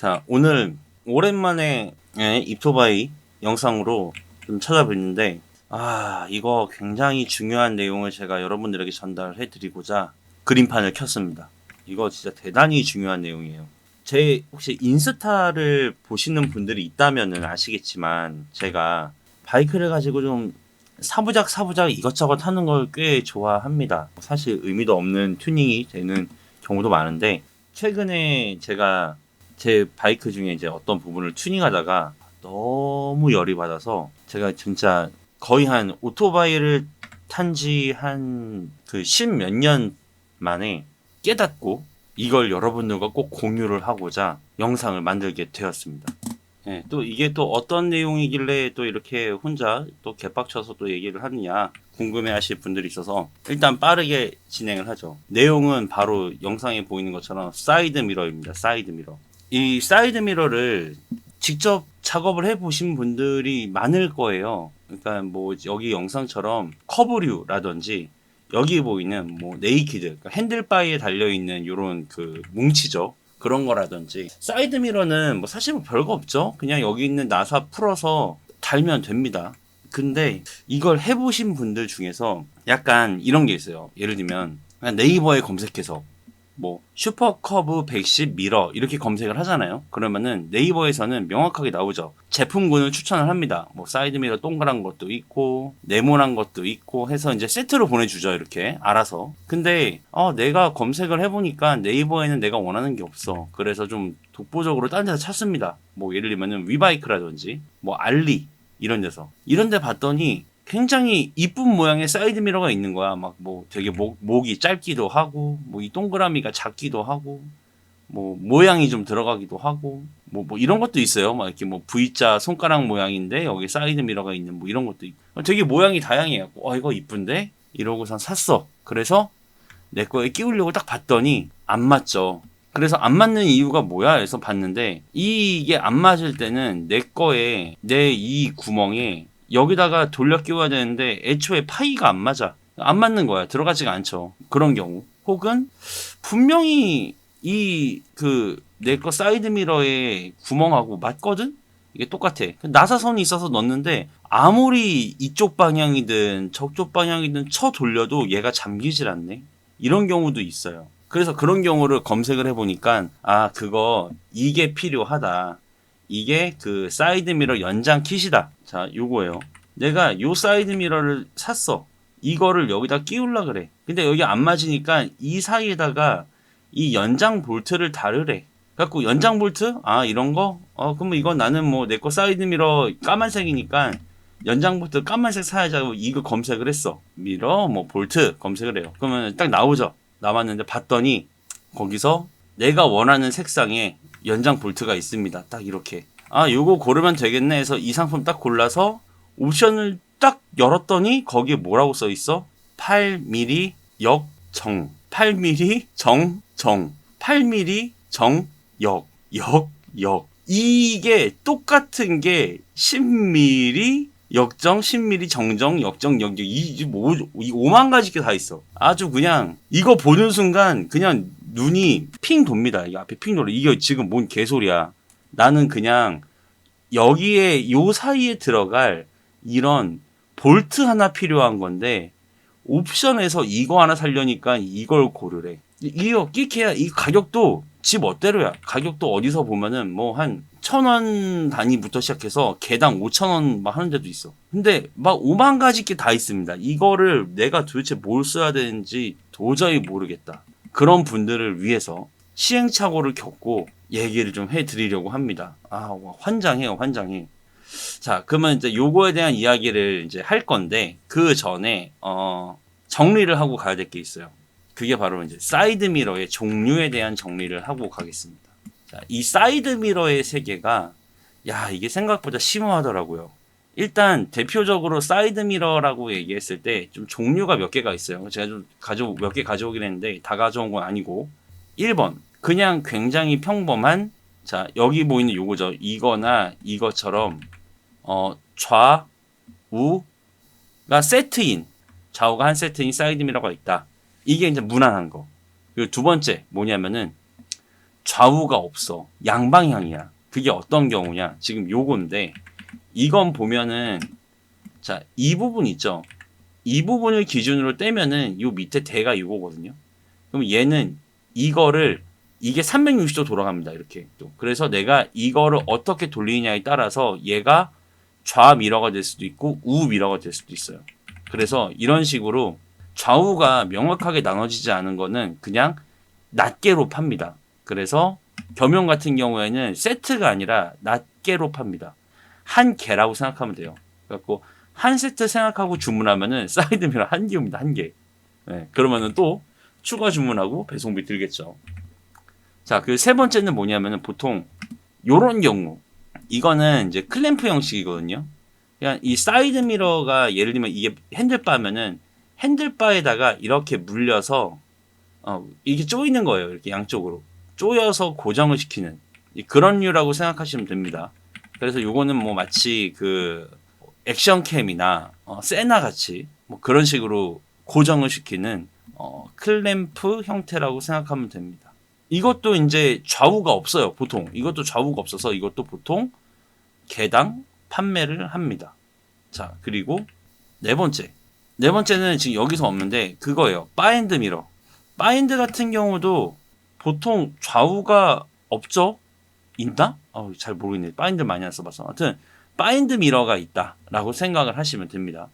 자, 오늘 오랜만에 예, 입토바이 영상으로 좀 찾아뵀는데, 아, 이거 굉장히 중요한 내용을 제가 여러분들에게 전달해 드리고자 그림판을 켰습니다. 이거 진짜 대단히 중요한 내용이에요. 제 혹시 인스타를 보시는 분들이 있다면은 아시겠지만, 제가 바이크를 가지고 좀 사부작 사부작 이것저것 하는 걸 꽤 좋아합니다. 사실 의미도 없는 튜닝이 되는 경우도 많은데 최근에 제가 제 바이크 중에 이제 어떤 부분을 튜닝하다가 너무 열이 받아서 제가 진짜 거의 한 오토바이를 탄 지 한 그 십 몇 년 만에 깨닫고 이걸 여러분들과 꼭 공유를 하고자 영상을 만들게 되었습니다. 네, 또 이게 또 어떤 내용이길래 또 이렇게 혼자 또 개빡쳐서 또 얘기를 하느냐 궁금해 하실 분들이 있어서 일단 빠르게 진행을 하죠. 내용은 바로 영상에 보이는 것처럼 사이드 미러입니다. 사이드 미러. 이 사이드 미러를 직접 작업을 해 보신 분들이 많을 거예요. 그러니까 뭐 여기 영상처럼 커브류라든지 여기 보이는 뭐 네이키드 그러니까 핸들바에 달려 있는 요런 그 뭉치죠. 그런 거라든지 사이드 미러는 뭐 사실 뭐 별거 없죠. 그냥 여기 있는 나사 풀어서 달면 됩니다. 근데 이걸 해보신 분들 중에서 약간 이런 게 있어요. 예를 들면 네이버에 검색해서 뭐 슈퍼커브 110 미러 이렇게 검색을 하잖아요. 그러면은 네이버에서는 명확하게 나오죠. 제품군을 추천을 합니다. 뭐 사이드 미러 동그란 것도 있고 네모난 것도 있고 해서 이제 세트로 보내주죠. 이렇게 알아서. 근데 어 내가 검색을 해보니까 네이버에는 내가 원하는 게 없어. 그래서 좀 독보적으로 다른 데서 찾습니다. 뭐 예를 들면은 위바이크라든지 뭐 알리 이런 데서 이런 데 봤더니 굉장히 이쁜 모양의 사이드 미러가 있는 거야. 막 뭐 되게 목, 목이 짧기도 하고, 뭐 이 동그라미가 작기도 하고, 뭐 모양이 좀 들어가기도 하고, 뭐, 뭐 이런 것도 있어요. 막 이렇게 뭐 V자 손가락 모양인데 여기 사이드 미러가 있는 뭐 이런 것도 있고. 되게 모양이 다양해요. 어, 이거 이쁜데? 이러고선 샀어. 그래서 내 거에 끼우려고 딱 봤더니 안 맞죠. 그래서 안 맞는 이유가 뭐야? 해서 봤는데 이게 안 맞을 때는 내 거에 내 이 구멍에 여기다가 돌려 끼워야 되는데 애초에 파이가 안 맞아. 안 맞는 거야. 들어가지가 않죠. 그런 경우. 혹은 분명히 이 그 내 거 사이드 미러에 구멍하고 맞거든? 이게 똑같아. 나사선이 있어서 넣었는데 아무리 이쪽 방향이든 저쪽 방향이든 쳐 돌려도 얘가 잠기질 않네. 이런 경우도 있어요. 그래서 그런 경우를 검색을 해보니까 아 그거 이게 필요하다. 이게 그 사이드 미러 연장 킷이다. 자, 요거예요. 내가 요 사이드 미러를 샀어. 이거를 여기다 끼울라 그래. 근데 여기 안 맞으니까 이 사이에다가 이 연장 볼트를 다르래. 갖고 연장 볼트? 아, 이런 거? 어, 그럼 이건 나는 뭐 내 거 사이드 미러 까만색이니까 연장 볼트 까만색 사야자고 이거 검색을 했어. 미러 뭐 볼트 검색을 해요. 그러면 딱 나오죠. 나왔는데 봤더니 거기서 내가 원하는 색상에 연장 볼트가 있습니다. 딱 이렇게. 아, 요거 고르면 되겠네 해서 이 상품 딱 골라서 옵션을 딱 열었더니 거기에 뭐라고 써 있어? 8mm 역정. 8mm 정정. 8mm 정역. 역, 역. 이게 똑같은 게 10mm 역정, 10mm 정정, 역정, 역정. 이, 뭐, 이 5만 가지 게 다 있어. 아주 그냥, 이거 보는 순간, 그냥 눈이 핑 돕니다. 이 앞에 핑 돌아. 이게 지금 뭔 개소리야. 나는 그냥 여기에 요 사이에 들어갈 이런 볼트 하나 필요한 건데 옵션에서 이거 하나 살려니까 이걸 고르래. 이거 끼케야 이 가격도 집 멋대로야. 가격도 어디서 보면은 뭐 한 천 원 단위부터 시작해서 개당 오천 원 막 하는 데도 있어. 근데 막 오만 가지 게 다 있습니다. 이거를 내가 도대체 뭘 써야 되는지 도저히 모르겠다. 그런 분들을 위해서 시행착오를 겪고 얘기를 좀 해드리려고 합니다. 아, 와, 환장해요, 환장해. 자, 그러면 이제 요거에 대한 이야기를 이제 할 건데, 그 전에, 어, 정리를 하고 가야 될 게 있어요. 그게 바로 이제 사이드 미러의 종류에 대한 정리를 하고 가겠습니다. 자, 이 사이드 미러의 세계가, 야, 이게 생각보다 심오하더라고요. 일단 대표적으로 사이드 미러라고 얘기했을 때 좀 종류가 몇 개가 있어요. 제가 좀 가져 몇 개 가져오긴 했는데 다 가져온 건 아니고 1번 그냥 굉장히 평범한 자 여기 보이는 요거죠. 이거나 이것처럼 어 좌우가 세트인 좌우가 한 세트인 사이드 미러가 있다. 이게 이제 무난한 거. 그리고 두 번째 뭐냐면은 좌우가 없어. 양방향이야. 그게 어떤 경우냐? 지금 요건데 이건 보면은 자, 이 부분 있죠. 이 부분을 기준으로 떼면은 요 밑에 대가 이거거든요. 그럼 얘는 이거를 이게 360도 돌아갑니다. 이렇게 또. 그래서 내가 이거를 어떻게 돌리느냐에 따라서 얘가 좌 미러가 될 수도 있고 우 미러가 될 수도 있어요. 그래서 이런 식으로 좌우가 명확하게 나눠지지 않은 거는 그냥 낱개로 팝니다. 그래서 겸용 같은 경우에는 세트가 아니라 낱개로 팝니다. 한 개라고 생각하면 돼요. 그래갖고 한 세트 생각하고 주문하면은 사이드 미러 한 개입니다. 한 개. 네, 그러면은 또 추가 주문하고 배송비 들겠죠. 자, 그 세 번째는 뭐냐면은 보통 요런 경우 이거는 이제 클램프 형식이거든요. 그냥 이 사이드 미러가 예를 들면 이게 핸들바면은 핸들바에다가 이렇게 물려서 어, 이게 쪼이는 거예요. 이렇게 양쪽으로 쪼여서 고정을 시키는 그런 류라고 생각하시면 됩니다. 그래서 요거는 뭐 마치 그 액션캠이나 어, 세나 같이 뭐 그런 식으로 고정을 시키는 어, 클램프 형태라고 생각하면 됩니다. 이것도 이제 좌우가 없어요. 보통 이것도 좌우가 없어서 이것도 보통 개당 판매를 합니다. 자 그리고 네 번째 네 번째는 지금 여기서 없는데 그거예요. 바인드 미러. 바인드 같은 경우도 보통 좌우가 없죠? 있나? 어, 잘 모르겠네. 바인드 많이 안 써봐서. 하여튼 바인드 미러가 있다라고 생각을 하시면 됩니다.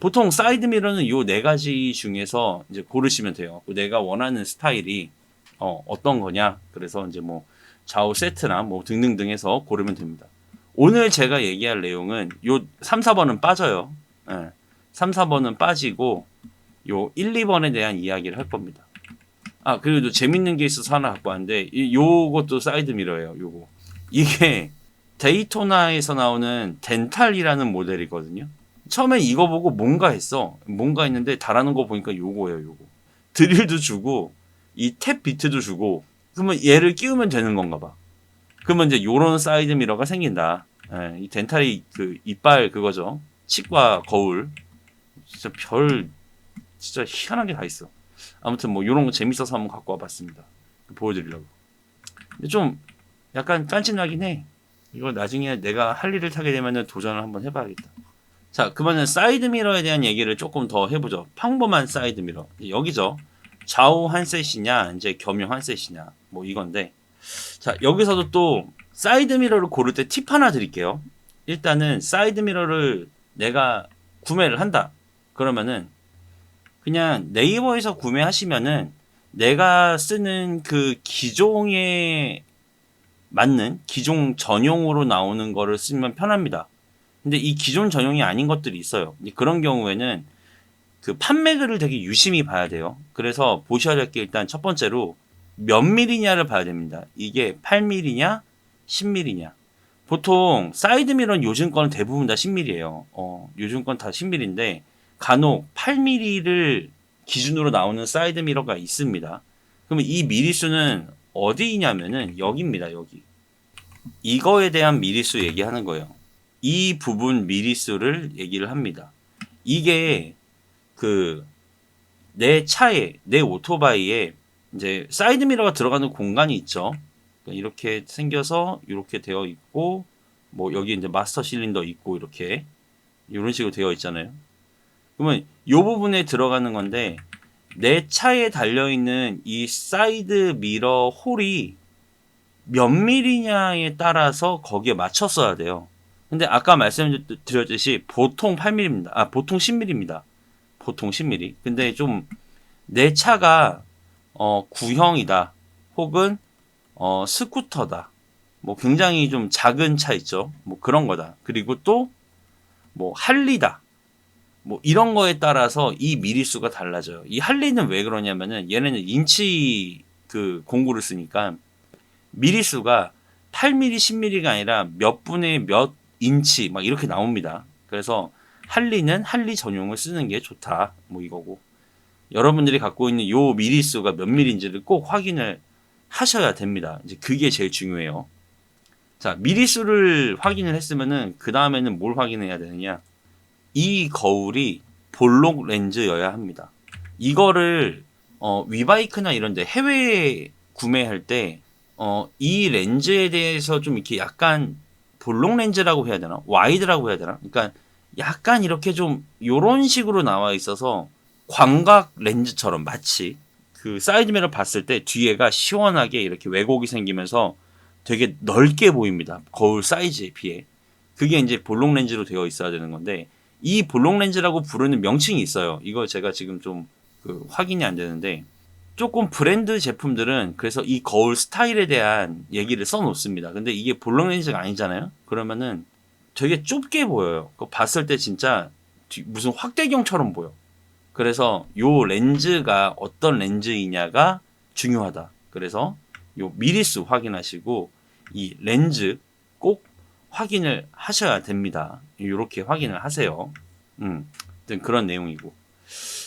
보통 사이드 미러는 요 네 가지 중에서 이제 고르시면 돼요. 내가 원하는 스타일이 어, 어떤 거냐. 그래서 이제 뭐 좌우 세트나 뭐 등등등 해서 고르면 됩니다. 오늘 제가 얘기할 내용은 요 3, 4번은 빠져요. 예. 3, 4번은 빠지고 요 1, 2번에 대한 이야기를 할 겁니다. 아, 그리고 재밌는 게 있어서 하나 갖고 왔는데 이- 요것도 사이드 미러예요. 요거. 이게 데이토나에서 나오는 덴탈이라는 모델이거든요. 처음에 이거 보고 뭔가 했어. 뭔가 했는데 달아놓은 거 보니까 요거예요, 요거. 드릴도 주고 이 탭 비트도 주고 그러면 얘를 끼우면 되는 건가 봐. 그러면 이제 요런 사이드 미러가 생긴다. 예, 이 덴탈이 그 이빨 그거죠. 치과 거울. 진짜 별 진짜 희한한 게다 있어. 아무튼 뭐 요런 거 재밌어서 한번 갖고 와봤습니다. 보여드리려고. 근데 좀 약간 깐진하긴 해. 이거 나중에 내가 할 일을 타게 되면은 도전을 한번 해봐야겠다. 자, 그러면 사이드 미러에 대한 얘기를 조금 더 해보죠. 평범한 사이드 미러. 여기죠. 좌우 한 셋이냐, 이제 겸용 한 셋이냐, 뭐 이건데. 자, 여기서도 또 사이드 미러를 고를 때 팁 하나 드릴게요. 일단은 사이드 미러를 내가 구매를 한다. 그러면은 그냥 네이버에서 구매하시면은 내가 쓰는 그 기종에 맞는 기종 전용으로 나오는 거를 쓰면 편합니다. 근데 이 기존 전용이 아닌 것들이 있어요. 그런 경우에는 그 판매글을 되게 유심히 봐야 돼요. 그래서 보셔야 될 게 일단 첫 번째로 몇 밀리냐를 봐야 됩니다. 이게 8mm냐, 10mm냐. 보통 사이드 미러는 요즘 거는 대부분 다 10mm예요. 어, 요즘 건 다 10mm인데 간혹 8mm를 기준으로 나오는 사이드 미러가 있습니다. 그러면 이 미리수는 어디냐면은 여기입니다. 여기. 이거에 대한 미리수 얘기하는 거예요. 이 부분 미리수를 얘기를 합니다. 이게 그 내 차에 내 오토바이에 이제 사이드 미러가 들어가는 공간이 있죠. 그러니까 이렇게 생겨서 이렇게 되어 있고 뭐 여기 이제 마스터 실린더 있고 이렇게 이런 식으로 되어 있잖아요. 그러면 이 부분에 들어가는 건데 내 차에 달려 있는 이 사이드 미러 홀이 몇 밀리냐에 따라서 거기에 맞췄어야 돼요. 근데 아까 말씀드렸듯이 보통 8mm입니다. 아, 보통 10mm입니다. 보통 10mm. 근데 좀 내 차가 어, 구형이다. 혹은 어, 스쿠터다. 뭐 굉장히 좀 작은 차 있죠. 뭐 그런 거다. 그리고 또 뭐 할리다. 뭐 이런 거에 따라서 이 미리수가 달라져요. 이 할리는 왜 그러냐면은 얘네는 인치 그 공구를 쓰니까 미리수가 8mm, 10mm가 아니라 몇 분의 몇 인치 막 이렇게 나옵니다. 그래서 할리는 할리 전용을 쓰는 게 좋다. 뭐 이거고. 여러분들이 갖고 있는 요 미리수가 몇 밀인지를 꼭 확인을 하셔야 됩니다. 이제 그게 제일 중요해요. 자, 미리수를 확인을 했으면은 그 다음에는 뭘 확인해야 되느냐? 이 거울이 볼록 렌즈여야 합니다. 이거를 어, 위바이크나 이런데 해외에 구매할 때 어, 이 렌즈에 대해서 좀 이렇게 약간 볼록 렌즈라고 해야 되나? 와이드라고 해야 되나? 그러니까 약간 이렇게 좀 요런 식으로 나와 있어서 광각 렌즈처럼 마치 그 사이드미러 봤을 때 뒤에가 시원하게 이렇게 왜곡이 생기면서 되게 넓게 보입니다. 거울 사이즈에 비해. 그게 이제 볼록 렌즈로 되어 있어야 되는 건데 이 볼록 렌즈라고 부르는 명칭이 있어요. 이거 제가 지금 좀 그 확인이 안 되는데 조금 브랜드 제품들은 그래서 이 거울 스타일에 대한 얘기를 써놓습니다. 근데 이게 볼록 렌즈가 아니잖아요. 그러면은 되게 좁게 보여요. 그거 봤을 때 진짜 뒤- 무슨 확대경처럼 보여. 그래서 요 렌즈가 어떤 렌즈이냐가 중요하다. 그래서 요 미리수 확인하시고 이 렌즈 꼭 확인을 하셔야 됩니다. 이렇게 확인을 하세요. 음, 그런 내용이고.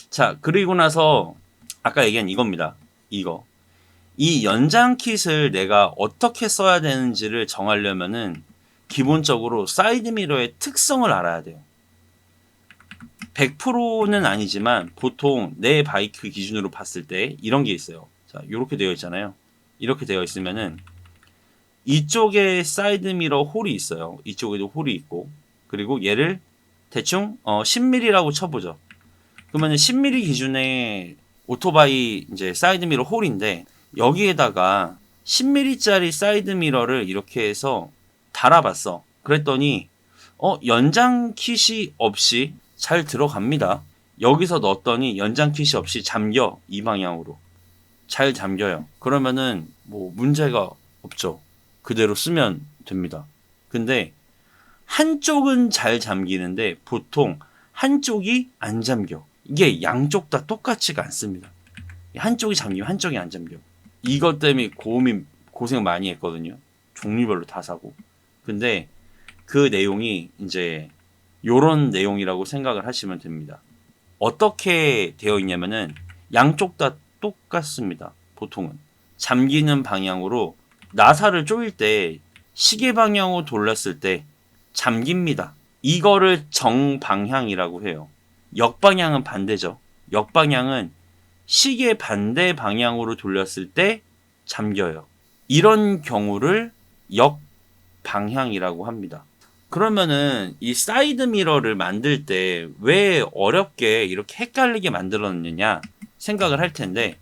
자, 그리고 나서 아까 얘기한 이겁니다. 이거. 이 연장 킷을 내가 어떻게 써야 되는지를 정하려면은 기본적으로 사이드 미러의 특성을 알아야 돼요. 100%는 아니지만 보통 내 바이크 기준으로 봤을 때 이런 게 있어요. 자, 이렇게 되어 있잖아요. 이렇게 되어 있으면은 이쪽에 사이드 미러 홀이 있어요. 이쪽에도 홀이 있고 그리고 얘를 대충 어 10mm라고 쳐보죠. 그러면은 10mm 기준의 오토바이 이제 사이드 미러 홀인데 여기에다가 10mm짜리 사이드 미러를 이렇게 해서 달아봤어. 그랬더니 어 연장 킷이 없이 잘 들어갑니다. 여기서 넣었더니 연장 킷이 없이 잠겨 이 방향으로 잘 잠겨요. 그러면은 뭐 문제가 없죠. 그대로 쓰면 됩니다. 근데 한쪽은 잘 잠기는데 보통 한쪽이 안 잠겨. 이게 양쪽 다 똑같지가 않습니다. 한쪽이 잠기면 한쪽이 안 잠겨. 이것 때문에 고민 고생 많이 했거든요. 종류별로 다 사고. 근데 그 내용이 이제 요런 내용이라고 생각을 하시면 됩니다. 어떻게 되어 있냐면은 양쪽 다 똑같습니다. 보통은 잠기는 방향으로 나사를 조일 때 시계 방향으로 돌렸을 때 잠깁니다. 이거를 정방향이라고 해요. 역방향은 반대죠. 역방향은 시계 반대 방향으로 돌렸을 때 잠겨요. 이런 경우를 역방향이라고 합니다. 그러면은 이 사이드 미러를 만들 때 왜 어렵게 이렇게 헷갈리게 만들었느냐 생각을 할 텐데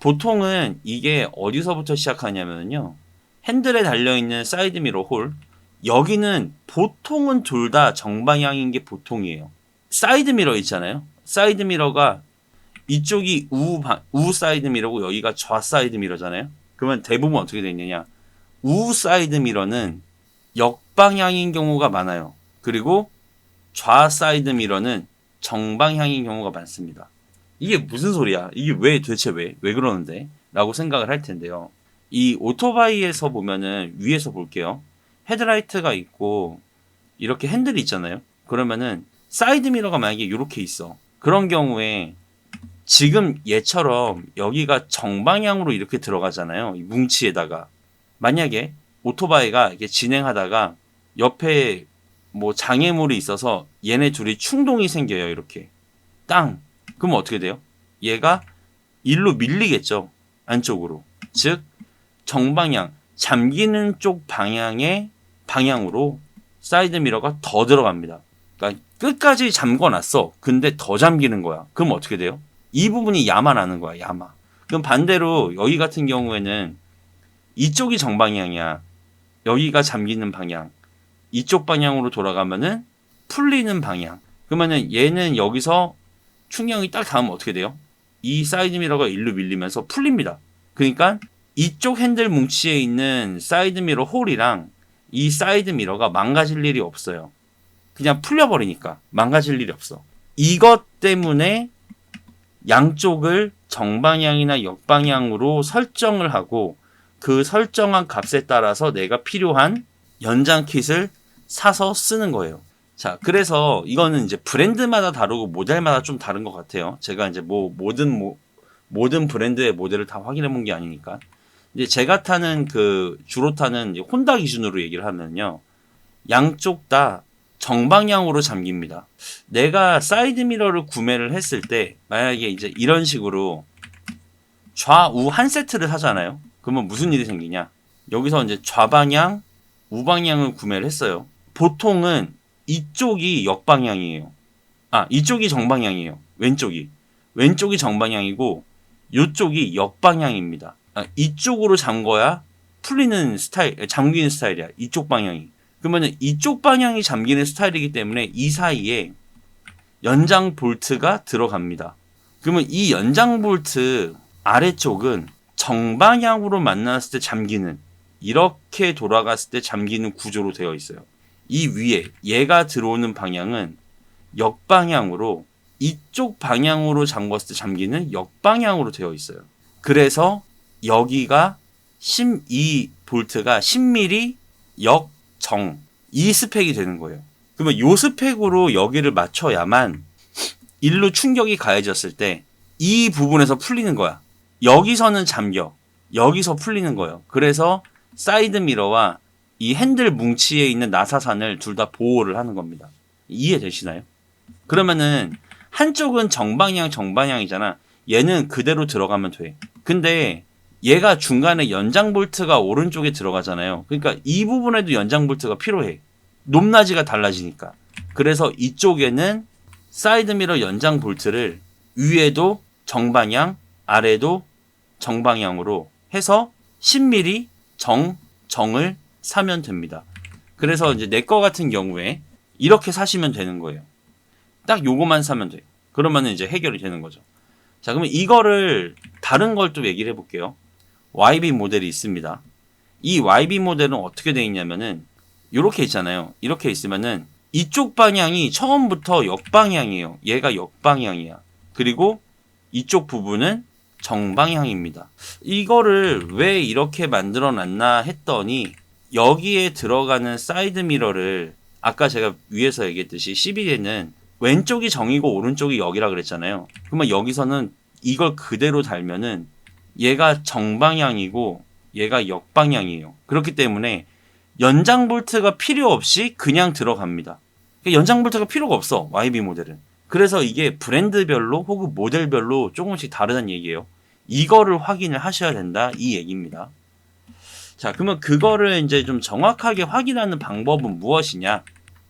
보통은 이게 어디서부터 시작하냐면요. 핸들에 달려있는 사이드 미러 홀 여기는 보통은 둘 다 정방향인 게 보통이에요. 사이드 미러 있잖아요. 사이드 미러가 이쪽이 우, 바- 우 사이드 미러고 여기가 좌 사이드 미러잖아요. 그러면 대부분 어떻게 되느냐. 우 사이드 미러는 역방향인 경우가 많아요. 그리고 좌 사이드 미러는 정방향인 경우가 많습니다. 이게 무슨 소리야? 이게 왜 도대체 왜? 왜 그러는데? 라고 생각을 할 텐데요. 이 오토바이에서 보면은 위에서 볼게요. 헤드라이트가 있고 이렇게 핸들이 있잖아요. 그러면은 사이드 미러가 만약에 이렇게 있어. 그런 경우에 지금 얘처럼 여기가 정방향으로 이렇게 들어가잖아요. 이 뭉치에다가 만약에 오토바이가 이렇게 진행하다가 옆에 뭐 장애물이 있어서 얘네 둘이 충동이 생겨요. 이렇게 땅. 그러면 어떻게 돼요? 얘가 일로 밀리겠죠. 안쪽으로. 즉 정방향 잠기는 쪽 방향의 방향으로 사이드 미러가 더 들어갑니다. 그러니까 끝까지 잠궈놨어. 근데 더 잠기는 거야. 그럼 어떻게 돼요? 이 부분이 야마 나는 거야. 야마. 그럼 반대로 여기 같은 경우에는 이쪽이 정방향이야. 여기가 잠기는 방향. 이쪽 방향으로 돌아가면은 풀리는 방향. 그러면은 얘는 여기서 충격이 딱 닿으면 어떻게 돼요? 이 사이드 미러가 일로 밀리면서 풀립니다. 그러니까 이쪽 핸들 뭉치에 있는 사이드 미러 홀이랑 이 사이드 미러가 망가질 일이 없어요. 그냥 풀려버리니까 망가질 일이 없어. 이것 때문에 양쪽을 정방향이나 역방향으로 설정을 하고 그 설정한 값에 따라서 내가 필요한 연장 킷을 사서 쓰는 거예요. 자, 그래서 이거는 이제 브랜드마다 다르고 모델마다 좀 다른 것 같아요. 제가 이제 뭐 모든 모, 모든 브랜드의 모델을 다 확인해 본 게 아니니까. 이제 제가 타는 그 주로 타는 혼다 기준으로 얘기를 하면요. 양쪽 다 정방향으로 잠깁니다. 내가 사이드 미러를 구매를 했을 때 만약에 이제 이런 식으로 좌우 한 세트를 사잖아요. 그러면 무슨 일이 생기냐? 여기서 이제 좌방향, 우방향을 구매를 했어요. 보통은 이쪽이 역방향이에요. 아, 이쪽이 정방향이에요. 왼쪽이. 왼쪽이 정방향이고 이쪽이 역방향입니다. 아, 이쪽으로 잠궈야 풀리는 스타일, 잠기는 스타일이야. 이쪽 방향이. 그러면 이쪽 방향이 잠기는 스타일이기 때문에 이 사이에 연장 볼트가 들어갑니다. 그러면 이 연장 볼트 아래쪽은 정방향으로 만났을 때 잠기는 이렇게 돌아갔을 때 잠기는 구조로 되어 있어요. 이 위에 얘가 들어오는 방향은 역방향으로 이쪽 방향으로 잠궜을 때 잠기는 역방향으로 되어 있어요. 그래서 여기가 12 볼트가 10mm 역정 이 스펙이 되는 거예요. 그러면 요 스펙으로 여기를 맞춰야만 일로 충격이 가해졌을 때 이 부분에서 풀리는 거야. 여기서는 잠겨. 여기서 풀리는 거예요. 그래서 사이드 미러와 이 핸들 뭉치에 있는 나사산을 둘 다 보호를 하는 겁니다. 이해되시나요? 그러면은 한쪽은 정방향 정방향이잖아. 얘는 그대로 들어가면 돼. 근데 얘가 중간에 연장 볼트가 오른쪽에 들어가잖아요. 그러니까 이 부분에도 연장 볼트가 필요해. 높낮이가 달라지니까. 그래서 이쪽에는 사이드미러 연장 볼트를 위에도 정방향, 아래도 정방향으로 해서 10mm 정, 정을 사면 됩니다. 그래서 이제 내 거 같은 경우에 이렇게 사시면 되는 거예요. 딱 요거만 사면 돼. 그러면 이제 해결이 되는 거죠. 자, 그러면 이거를 다른 걸 또 얘기를 해볼게요. YB 모델이 있습니다. 이 YB 모델은 어떻게 되어 있냐면은 이렇게 있잖아요. 이렇게 있으면은 이쪽 방향이 처음부터 역방향이에요. 얘가 역방향이야. 그리고 이쪽 부분은 정방향입니다. 이거를 왜 이렇게 만들어 놨나 했더니 여기에 들어가는 사이드 미러를 아까 제가 위에서 얘기했듯이 12에는 왼쪽이 정이고 오른쪽이 역이라 그랬잖아요. 그러면 여기서는 이걸 그대로 달면은 얘가 정방향이고 얘가 역방향이에요. 그렇기 때문에 연장 볼트가 필요 없이 그냥 들어갑니다. 그러니까 연장 볼트가 필요가 없어. YB 모델은. 그래서 이게 브랜드별로 혹은 모델별로 조금씩 다르다는 얘기예요. 이거를 확인을 하셔야 된다. 이 얘기입니다. 자, 그러면 그거를 이제 좀 정확하게 확인하는 방법은 무엇이냐?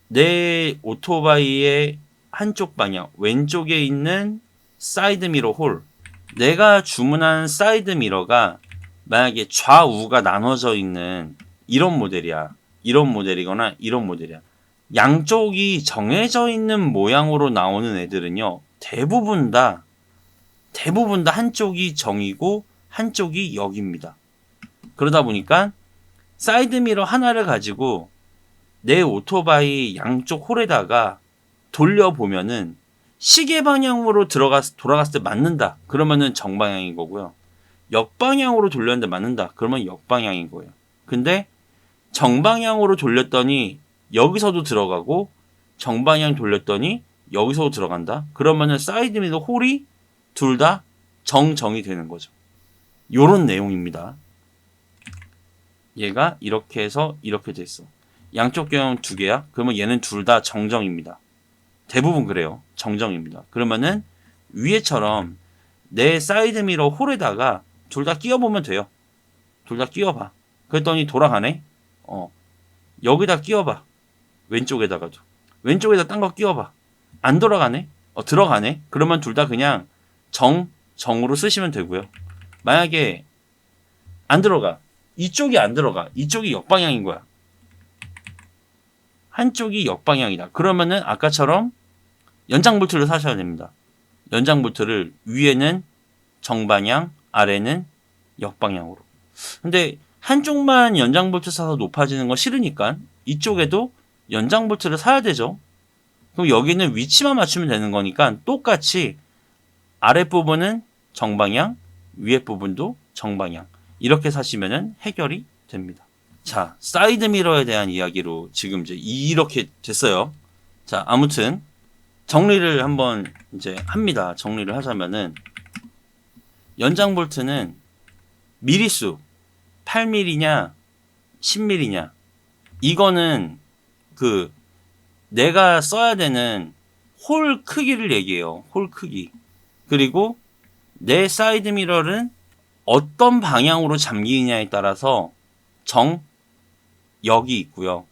내 오토바이의 한쪽 방향, 왼쪽에 있는 사이드 미러 홀. 내가 주문한 사이드 미러가 만약에 좌우가 나눠져 있는 이런 모델이야. 이런 모델이거나 이런 모델이야. 양쪽이 정해져 있는 모양으로 나오는 애들은요. 대부분 다 대부분 다 한쪽이 정이고 한쪽이 역입니다. 그러다 보니까 사이드 미러 하나를 가지고 내 오토바이 양쪽 홀에다가 돌려보면은 시계 방향으로 들어갔, 돌아갔을 때 맞는다. 그러면은 정방향인 거고요. 역방향으로 돌렸는데 맞는다. 그러면 역방향인 거예요. 근데 정방향으로 돌렸더니 여기서도 들어가고 정방향 돌렸더니 여기서도 들어간다. 그러면은 사이드 미러 홀이 둘 다 정정이 되는 거죠. 요런 내용입니다. 얘가 이렇게 해서 이렇게 됐어. 양쪽 경영 두 개야? 그러면 얘는 둘 다 정정입니다. 대부분 그래요. 정정입니다. 그러면은 위에처럼 내 사이드 미러 홀에다가 둘 다 끼워보면 돼요. 둘 다 끼워봐. 그랬더니 돌아가네? 어. 여기다 끼워봐. 왼쪽에다가도. 왼쪽에다 딴 거 끼워봐. 안 돌아가네? 어, 들어가네? 그러면 둘 다 그냥 정, 정으로 쓰시면 되고요. 만약에 안 들어가. 이쪽이 안 들어가. 이쪽이 역방향인 거야. 한쪽이 역방향이다. 그러면은 아까처럼 연장 볼트를 사셔야 됩니다. 연장 볼트를 위에는 정방향, 아래는 역방향으로. 근데 한쪽만 연장 볼트 사서 높아지는 거 싫으니까 이쪽에도 연장 볼트를 사야 되죠. 그럼 여기는 위치만 맞추면 되는 거니까 똑같이 아랫부분은 정방향, 위에 부분도 정방향. 이렇게 사시면 해결이 됩니다. 자, 사이드 미러에 대한 이야기로 지금 이제 이렇게 됐어요. 자, 아무튼 정리를 한번 이제 합니다. 정리를 하자면은 연장 볼트는 미리수 8mm냐 10mm냐 이거는 그 내가 써야 되는 홀 크기를 얘기해요. 홀 크기. 그리고 내 사이드 미러는 어떤 방향으로 잠기느냐에 따라서 정 여기 있고요.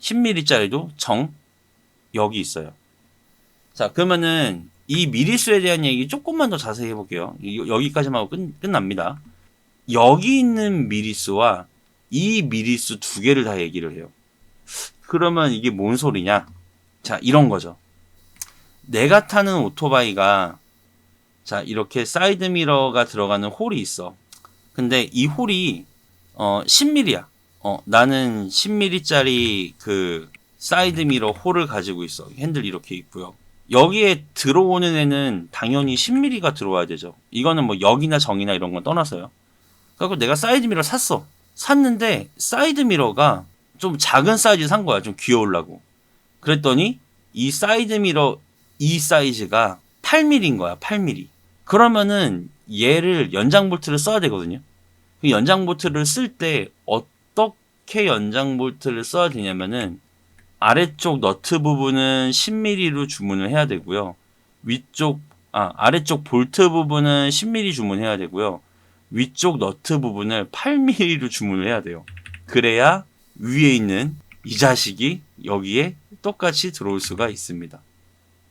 10mm짜리도 정 여기 있어요. 자, 그러면은 이 미리수에 대한 얘기 조금만 더 자세히 해볼게요. 이- 여기까지만 하고 끝, 끝납니다. 여기 있는 미리수와 이 미리수 두 개를 다 얘기를 해요. 그러면 이게 뭔 소리냐? 자, 이런 거죠. 내가 타는 오토바이가 자, 이렇게 사이드 미러가 들어가는 홀이 있어. 근데 이 홀이 어 10mm야. 어, 나는 10mm짜리 그 사이드 미러 홀을 가지고 있어. 핸들 이렇게 있고요. 여기에 들어오는 애는 당연히 10mm가 들어와야 되죠. 이거는 뭐 역이나 정이나 이런 건 떠나서요. 그래서 내가 사이드 미러 샀어. 샀는데 사이드 미러가 좀 작은 사이즈 산 거야. 좀 귀여우려고. 그랬더니 이 사이드 미러 이 사이즈가 8mm인 거야. 8mm. 그러면은 얘를 연장 볼트를 써야 되거든요. 그 연장 볼트를 쓸 때 어떻게 연장 볼트를 써야 되냐면은 아래쪽 너트 부분은 10mm로 주문을 해야 되고요. 위쪽 아 아래쪽 볼트 부분은 10mm 주문해야 되고요. 위쪽 너트 부분을 8mm로 주문을 해야 돼요. 그래야 위에 있는 이 자식이 여기에 똑같이 들어올 수가 있습니다.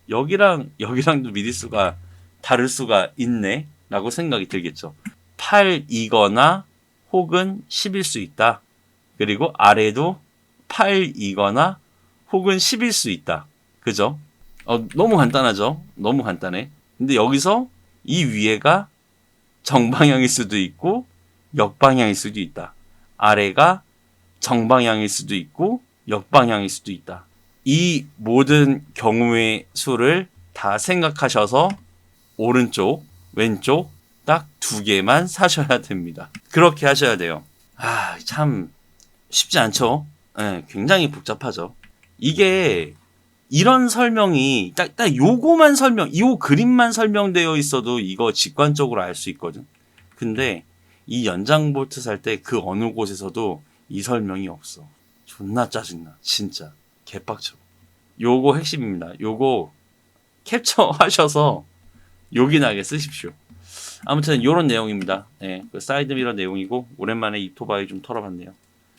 여기랑 여기랑도 미리수가 다를 수가 있네 라고 생각이 들겠죠. 8이거나 혹은 10일 수 있다. 그리고 아래도 8이거나 혹은 10일 수 있다. 그죠? 어, 너무 간단하죠? 너무 간단해. 근데 여기서 이 위에가 정방향일 수도 있고 역방향일 수도 있다. 아래가 정방향일 수도 있고 역방향일 수도 있다. 이 모든 경우의 수를 다 생각하셔서 오른쪽, 왼쪽 딱 두 개만 사셔야 됩니다. 그렇게 하셔야 돼요. 아, 참 쉽지 않죠? 예, 굉장히 복잡하죠. 이게 이런 설명이 딱, 딱 요거만 설명, 요 그림만 설명되어 있어도 이거 직관적으로 알 수 있거든. 근데 이 연장 볼트 살 때 그 어느 곳에서도 이 설명이 없어. 존나 짜증나. 진짜. 개빡쳐. 요거 핵심입니다. 요거 캡처하셔서 요긴하게 쓰십시오. 아무튼 요런 내용입니다. 예, 그 사이드 미러 내용이고 오랜만에 이토바이 좀 털어봤네요.